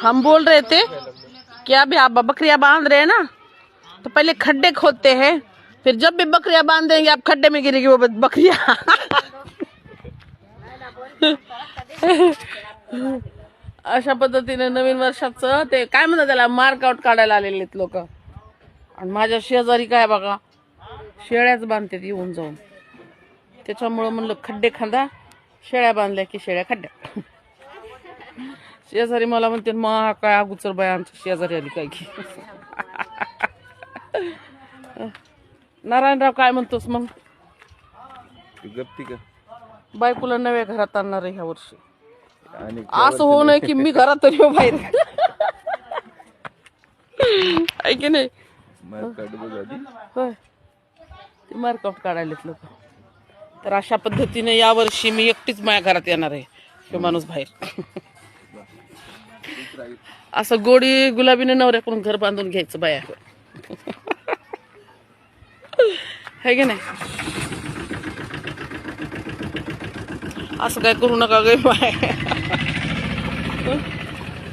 हम बोल रहे थे कि अभी आप बकरिया बांध रहे हैं ना तो पहले खड्डे खोदते हैं फिर जब भी बकरियां बांध देंगे आप खड्डे में गिरेगी वो बकरिया। अशा पद्धतीने नवीन वर्षाचं ते काय म्हणतात त्याला मार्कआउट काढायला आलेले लोक. आणि माझ्या शेजारी काय बघा शेळ्याच बांधतात येऊन जाऊन. त्याच्यामुळं म्हणलं खड्डे खांदा शेळ्या बांधल्या की शेळ्या खड्ड्या. शेजारी मला म्हणते मा काय अगोचर बाय आमच्या शेजारी आली काय की? नारायणराव काय म्हणतोस मग? गप्ती का? बायकोला नव्या घरात आणणार आहे ह्या वर्षी. असं होऊ नये की मी घरात येऊ बाहेर. आहे की नाही? ते मार्कआउट काढायलेत लोक. तर अशा पद्धतीने यावर्षी मी एकटीच माझ्या घरात येणार आहे. हे माणूस बाहेर. असं गोडी गुलाबीने नवऱ्याकडून घर बांधून घ्यायचं बाया. है की नाही? असं काय करू नका गे माय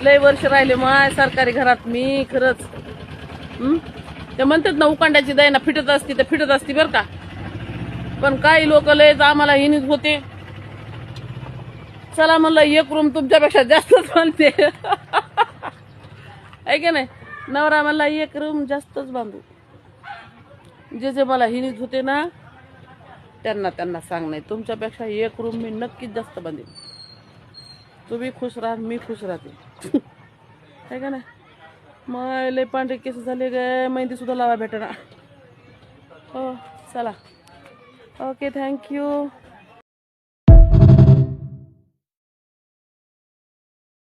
लय वर्ष राहिले माय सरकारी घरात मी खरंच. ते म्हणतात ना उकांड्याची दयना फिटत असती तर फिटत असती बरं का. पण काही लोक लयच आम्हाला हिनीत होते. चला म्हणलं एक रूम तुमच्यापेक्षा जास्तच बांधते. आहे की नाही? नवरा म्हणला एक रूम जास्तच बांधू. जे जे मला हिनीत होते ना त्यांना त्यांना सांग नाही. तुमच्यापेक्षा एक रूम मी नक्कीच जास्त बांधेन. तुम्ही खुश राहा मी खुश राहते. आहे का नाही? मग लय पांढरे केस झाले गे मेहंदी सुद्धा लावा भेटणार हो चला. Okay thank you